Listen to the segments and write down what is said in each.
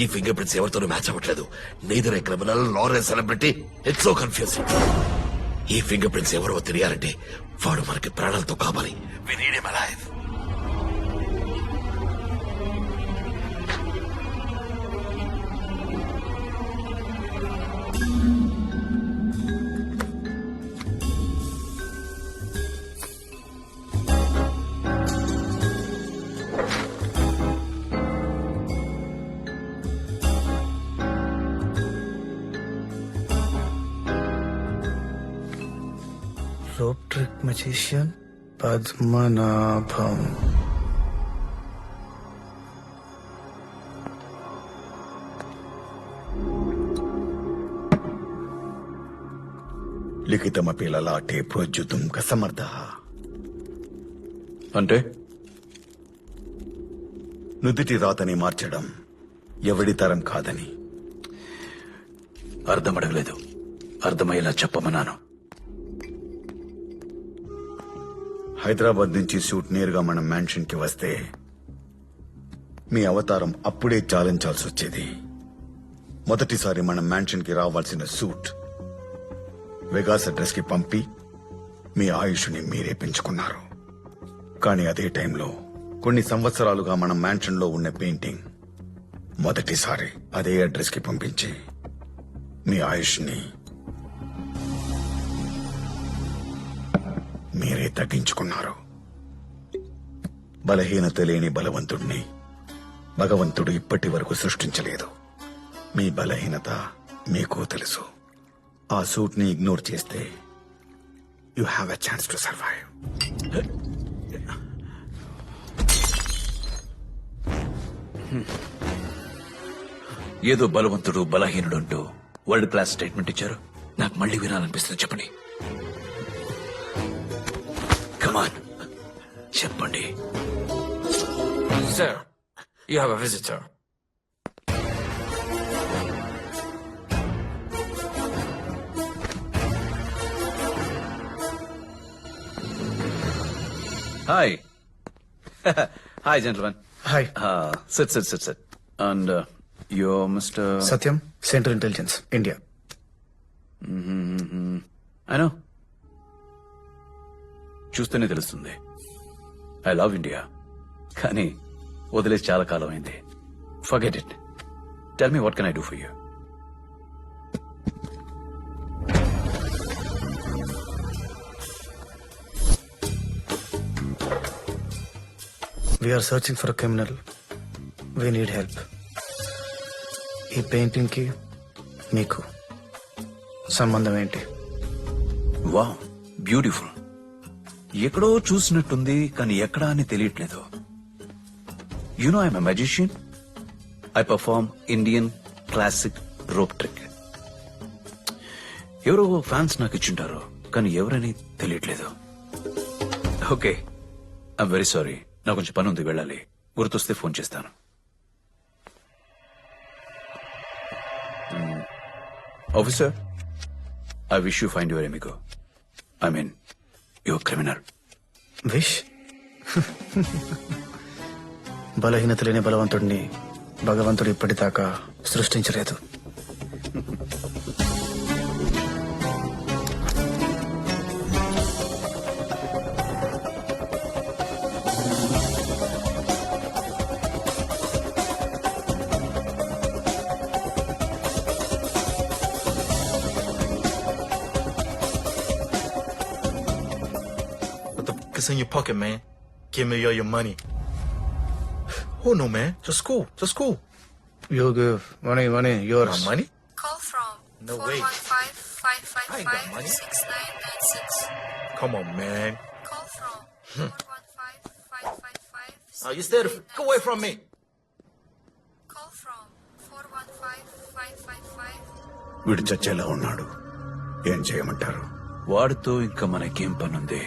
ఈ finger prints ఎవరితోనూ match అవ్వట్లేదు. Neither a criminal nor a celebrity it's so confusing ఈ ఫింగర్ ప్రింట్స్ ఎవరో తెలియాలంటే వాడు మనకి ప్రాణాలతో కావాలి. We need him alive rope trick magician Padmanabham లిఖితమపి లలాటే ప్రోజ్యుతం కసమర్థ. అంటే? నుదుటి రాతని మార్చడం ఎవడి తరం కాదని. అర్థం అడగలేదు అర్థమయ్యేలా చెప్పమన్నాను. హైదరాబాద్ నుంచి షూట్ నేరుగా మన మ్యాన్షన్కి వస్తే మీ అవతారం అప్పుడే చాలించాల్సి వచ్చేది. మొదటిసారి మన మ్యాన్షన్కి రావాల్సిన సూట్ వెగాస్ అడ్రస్కి పంపి మీ ఆయుష్ని మీరే పెంచుకున్నారు. కానీ అదే టైంలో కొన్ని సంవత్సరాలుగా మన మ్యాన్షన్లో ఉన్న పెయింటింగ్ మొదటిసారి అదే అడ్రస్కి పంపించి మీ ఆయుష్ని మీరే తగ్గించుకున్నారు. బలహీనత లేని బలవంతుణ్ణి భగవంతుడు ఇప్పటి వరకు సృష్టించలేదు. మీ బలహీనత మీకు తెలుసు. ఆ సూట్ని ఇగ్నోర్ చేస్తే you have a chance to survive. ఏదో బలవంతుడు బలహీనుడు అంటూ వరల్డ్ క్లాస్ స్టేట్మెంట్ ఇచ్చారు. నాకు మళ్ళీ వినాలనిపిస్తుంది చెప్పండి. కమాన్ చెప్పండి. Sir, you have a visitor. Hi hi gentlemen hi sit sit sit sit and yo mister Satyam central intelligence India I know చూస్తేనే తెలుస్తుంది. ఐ లవ్ ఇండియా కానీ వదిలేసి చాలా కాలం అయింది forget it tell me what can I do for you we are searching for criminal we need help ఈ పెయింటింగ్కి మీకు సంబంధం ఏంటి? వా బ్యూటిఫుల్ ఎక్కడో చూసినట్టుంది కానీ ఎక్కడా అని తెలియట్లేదు. You know I'm a magician I perform Indian classic rope trick ఎవరో ఫ్యాన్స్ నాకు ఇచ్చింటారు కానీ ఎవరని తెలియట్లేదు. ఓకే ఐఎమ్ వెరీ సారీ నాకు కొంచెం పని ఉంది వెళ్ళాలి. గుర్తొస్తే ఫోన్ చేస్తాను. Officer I wish you find your amigo I mean your criminal wish బలహీనత లేని బలవంతుడిని భగవంతుడు ఇప్పటిదాకా సృష్టించలేదు. In your pocket, man? Give me all your money. Oh no, man. Just cool. Just cool. You give money money My yours money? Call from No way. 415 I ain't got money. 555 Come on, man. Call from 415 555 Oh, you stay the f- away from me. Call from 415 555 వీడు చచ్చేలా ఉన్నాడు ఏం చేయమంటారు వాడితో ఇంకా మనకేం పనుంది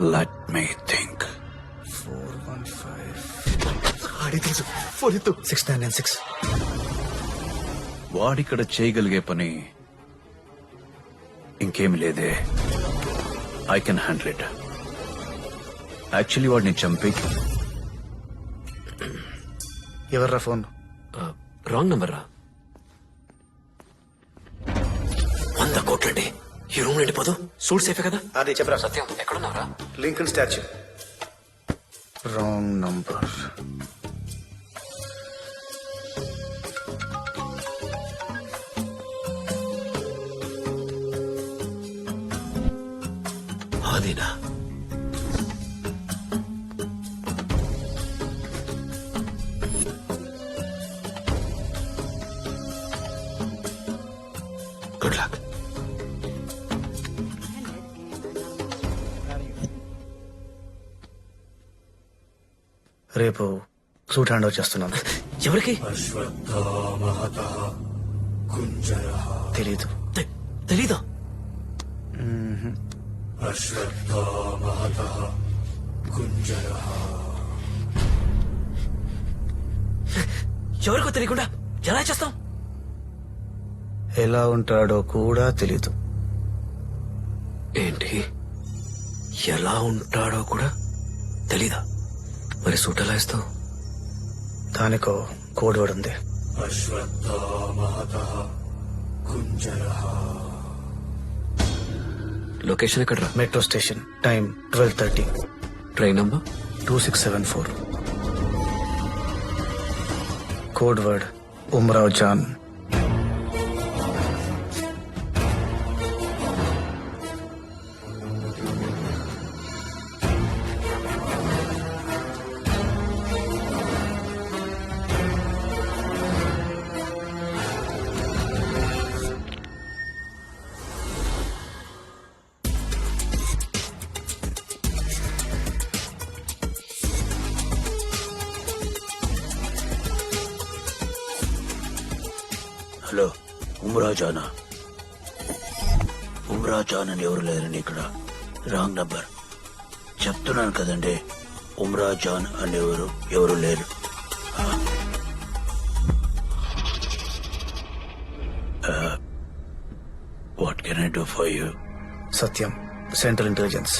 let me think four one five ఆడి తెలుసు four six nine nine six. వాడిక్కడ చేయగలిగే పని ఇంకేమి లేదే. I can handle it actually వాడిని చంపి. ఎవర్రా ఫోన్? రాంగ్ నంబర్ రా వంద కోట్లండి. ఈ రూమ్ నిండిపోదు సూట్ సేఫే కదా? అది చెప్పరా సత్యం ఎక్కడున్నారా లింకన్ స్టాచ్యూ రాంగ్ నంబర్ ఆదినా. రేపు సూట్ హ్యాండ్ ఓవర్ చేస్తున్నాను. ఎవరికి? తెలీదు. తెలీదా? ఎవరికో తెలియకుండా ఎలా చేస్తాం? ఎలా ఉంటాడో కూడా తెలీదు. ఏంటి? ఎలా ఉంటాడో కూడా తెలీదా? మరి సూట్ ఎలా ఇస్తావు దానికో కోడ్ వర్డ్ ఉంది. లొకేషన్ ఎక్కడరా? Metro station time twelve thirty. Train number? Two six seven four. Code word Umrao Jaan. Hello ఉమ్రాజానా? Umrao Jaan అని ఎవరు లేరండి ఇక్కడ రాంగ్ నంబర్. చెప్తున్నాను కదండి ఉమ్రాజాన్ అనేవారు ఎవరు లేరు. What can I do for you Satyam central intelligence.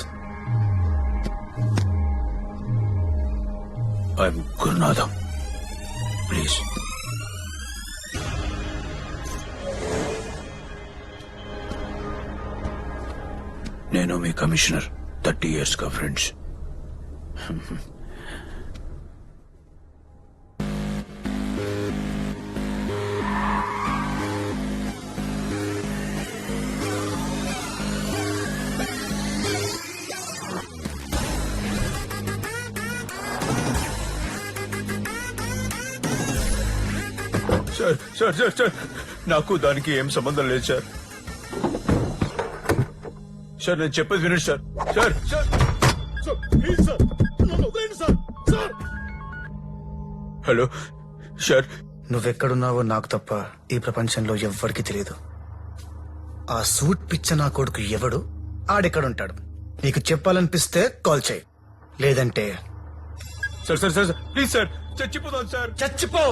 I'm Gurunatham please నేను మీ కమిషనర్. థర్టీ ఇయర్స్గా friends. Sir sir sir sir. నాకు దానికి ఏం సంబంధం లేదు సార్. సార్ నేను చెప్పేది వినండి సార్. సార్. Hello sir. నువ్వెక్కడున్నావో నాకు తప్ప ఈ ప్రపంచంలో ఎవ్వరికి తెలియదు. ఆ సూట్ పిచ్చ నా కొడుకు ఎవడు? ఆడెక్కడుంటాడు? నీకు చెప్పాలనిపిస్తే కాల్ చేయి. లేదంటే sir sir sir please sir చచ్చిపోతాను సార్. చచ్చిపో!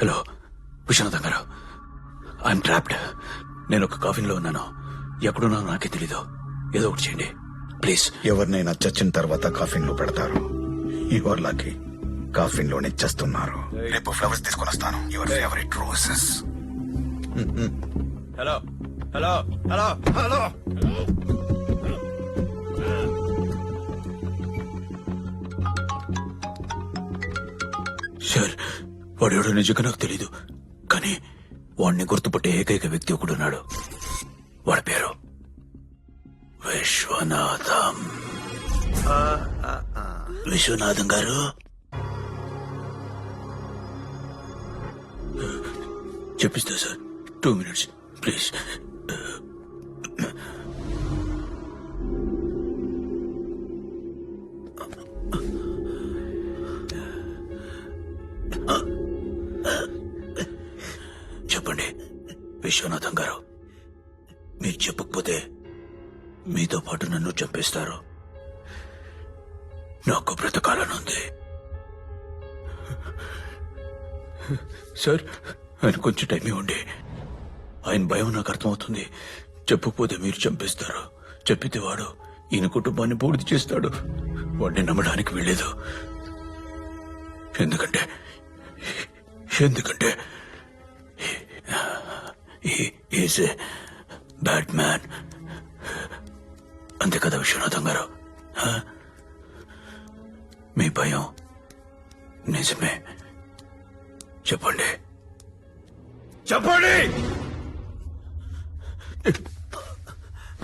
Hello Viswanatham garu. I'm trapped నేను ఒక కాఫీలో ఉన్నాను. ఎక్కడున్నానో నాకే తెలీదు. ఏదో ఒకటి చేయండి. ప్లీజ్ ఎవరినైనా చచ్చిన తర్వాత కాఫిన్లో పెడతారు. యువర్ లకి కాఫిన్లోనే చస్తున్నారు. రేపు ఫ్లవర్స్ తీసుకొని వస్తాను. Your favourite roses hello hello hello hello sir వాడు ఎవడో నిజంగా నాకు తెలీదు. కానీ వాడిని గుర్తుపట్టే ఏకైక వ్యక్తి ఒకడున్నాడు వాడి పేరు Viswanatham. Viswanatham garu? చెప్పిస్తా sir. Two minutes please. Viswanatham garu మీరు చెప్పకపోతే మీతో పాటు నన్ను చంపేస్తారు. నాకు బ్రతకాలనుంది సార్ ఆయన కొంచెం టైం ఇవ్వండి. ఆయన భయం నాకు అర్థమవుతుంది. చెప్పకపోతే మీరు చంపేస్తారు. చెప్పితే వాడు ఈయన కుటుంబాన్ని పూర్తి చేస్తాడు. వాడిని నమ్మడానికి వెళ్ళలేదు ఎందుకంటే ఎందుకంటే ఈజ్ ఏ బ్యాడ్ మ్యాన్. అంతే కదా విశ్వనాథం గారు? మీ భయం నిజమే. చెప్పండి. చెప్పండి!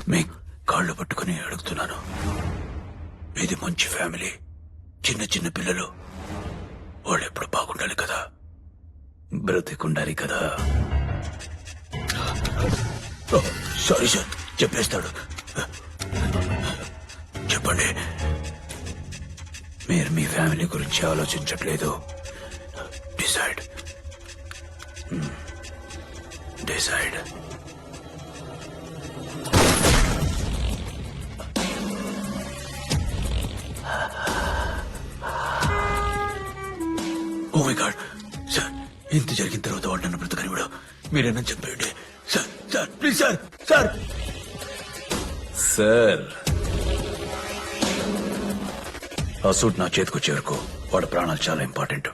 మీ కాళ్ళు పట్టుకుని అడుగుతున్నాను. ఇది మంచి ఫ్యామిలీ. చిన్న చిన్న పిల్లలు. వాళ్ళు ఎప్పుడు బాగుండాలి కదా? బ్రతికుండాలి కదా? సారీ సార్ చెప్పేస్తాడు. చెప్పండి. మీరు మీ ఫ్యామిలీ గురించి ఆలోచించట్లేదు. Decide. Decide. Oh my god. Sir ఇంత జరిగిన తర్వాత వాడు నన్ను మీరేనా చెప్పాడు? ప్లీజ్ సార్ సార్ సార్ ఆ సూట్ నా చేతికి చేరుకో వాడు ప్రాణాలు చాలా ఇంపార్టెంట్